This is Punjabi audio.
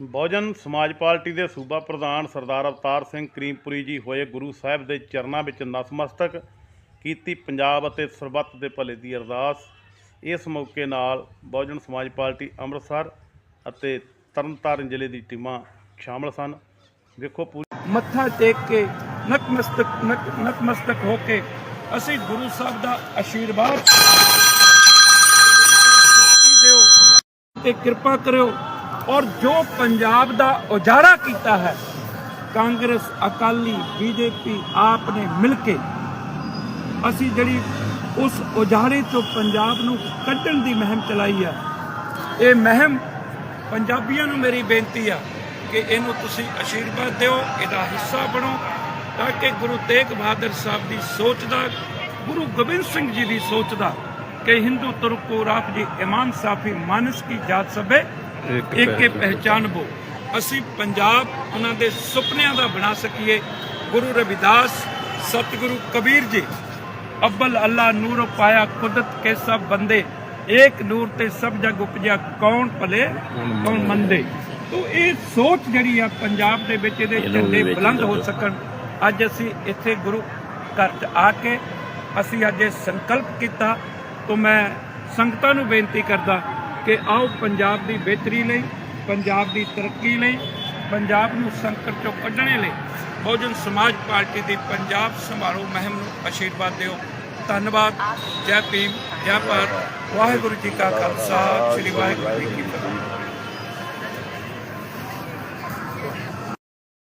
ਬਹੁਜਨ ਸਮਾਜ ਪਾਰਟੀ ਦੇ ਸੂਬਾ ਪ੍ਰਧਾਨ ਸਰਦਾਰ ਅਵਤਾਰ ਸਿੰਘ ਕਰੀਮਪੁਰੀ ਜੀ ਹੋਏ ਗੁਰੂ ਸਾਹਿਬ ਦੇ ਚਰਨਾਂ ਵਿੱਚ ਨਤਮਸਤਕ ਕੀਤੀ ਪੰਜਾਬ ਅਤੇ ਸਰਬੱਤ ਦੇ ਭਲੇ ਦੀ ਅਰਦਾਸ। ਇਸ ਮੌਕੇ ਨਾਲ ਬਹੁਜਨ ਸਮਾਜ ਪਾਰਟੀ ਅੰਮ੍ਰਿਤਸਰ ਅਤੇ ਤਰਨਤਾਰਨ ਜ਼ਿਲ੍ਹੇ ਦੀ ਟੀਮਾਂ ਸ਼ਾਮਲ ਸਨ। ਵੇਖੋ ਪੂਰੀ ਮੱਥਾ ਟੇਕ ਕੇ ਨਤਮਸਤਕ ਨਤਮਸਤਕ ਹੋ ਕੇ ਅਸੀਂ ਗੁਰੂ ਸਾਹਿਬ ਦਾ ਆਸ਼ੀਰਵਾਦ ਦਿਓ ਤੇ ਕਿਰਪਾ ਕਰਿਓ ਔਰ ਜੋ ਪੰਜਾਬ ਦਾ ਉਜਾੜਾ ਕੀਤਾ ਹੈ, ਕਾਂਗਰਸ, ਅਕਾਲੀ, ਬੀਜੇਪੀ ਆਪ ਨੇ ਮਿਲ ਕੇ ਅਸੀਂ ਜਿਹੜੀ ਉਸ ਉਜਾੜੇ ਤੋਂ ਪੰਜਾਬ ਨੂੰ ਕੱਢਣ ਦੀ ਮਹਿਮ ਚਲਾਈ ਆ ਇਹ ਮਹਿਮ ਪੰਜਾਬੀਆਂ ਨੂੰ ਮੇਰੀ ਬੇਨਤੀ ਆ ਕਿ ਇਹਨੂੰ ਤੁਸੀਂ ਆਸ਼ੀਰਵਾਦ ਦਿਓ, ਇਹਦਾ ਹਿੱਸਾ ਬਣੋ, ਤਾਂ ਕਿ ਗੁਰੂ ਤੇਗ ਬਹਾਦਰ ਸਾਹਿਬ ਦੀ ਸੋਚ ਦਾ, ਗੁਰੂ ਗੋਬਿੰਦ ਸਿੰਘ ਜੀ ਦੀ ਸੋਚ ਦਾ, ਕਿ ਹਿੰਦੂ ਤੁਰਕੋ ਰਾਖ ਜੀ ਇਮਾਨ ਸਾਫੀ, ਮਾਨਸ ਕੀ ਜਾਤ ਸਭੇ ਏਕੇ ਪਹਿਚਾਨਬੋ। ਅਸੀਂ ਪੰਜਾਬ ਉਹਨਾਂ ਦੇ ਸੁਪਨਿਆਂ ਦਾ ਬਣਾ ਸਕੀਏ। ਗੁਰੂ ਰਵਿਦਾਸ ਸਤਿਗੁਰੂ ਕਬੀਰ ਜੀ ਅਬਲ ਅੱਲਾ ਨੂਰ ਪਾਇਆ ਕੁਦਰਤ ਕੇ ਸਭ ਬੰਦੇ। ਇੱਕ ਨੂਰ ਤੇ ਸਭ ਜਗ ਉਪਜਿਆ ਕੌਣ ਭਲੇ ਕੌਣ ਮੰਦੇ? ਤੋਂ ਇਹ ਸੋਚ ਜਿਹੜੀ ਆ ਪੰਜਾਬ ਦੇ ਵਿੱਚ ਇਹਦੇ ਝੰਡੇ ਬੁਲੰਦ ਹੋ ਸਕਣ। ਅੱਜ ਅਸੀਂ ਇੱਥੇ ਗੁਰੂ ਘਰ ਚ ਆ ਕੇ ਅਸੀਂ ਅੱਜ ਇਹ ਸੰਕਲਪ ਕੀਤਾ। ਤੋਂ ਮੈਂ ਸੰਗਤਾਂ ਨੂੰ ਬੇਨਤੀ ਕਰਦਾ ਕਿ ਆਓ ਪੰਜਾਬ ਦੀ ਬਿਹਤਰੀ ਲਈ, ਪੰਜਾਬ ਦੀ ਤਰੱਕੀ ਲਈ, ਪੰਜਾਬ ਨੂੰ ਸੰਕਟ ਚੋਂ ਕੱਢਣੇ ਲਈ ਬਹੁਜਨ ਸਮਾਜ ਪਾਰਟੀ ਦੀ ਪੰਜਾਬ ਸਮਾਰੋਹ ਮੁਹਿੰਮ ਨੂੰ ਆਸ਼ੀਰਵਾਦ ਦਿਓ। ਧੰਨਵਾਦ। ਜੈ ਭੀਮ, ਜੈ ਭਾਰਤ। ਵਾਹਿਗੁਰੂ ਜੀ ਕਾ ਖਾਲਸਾ। ਸ੍ਰੀ ਵਾਹਿਗੁਰੂ ਜੀ ਕੀ ਫਤਿਹ।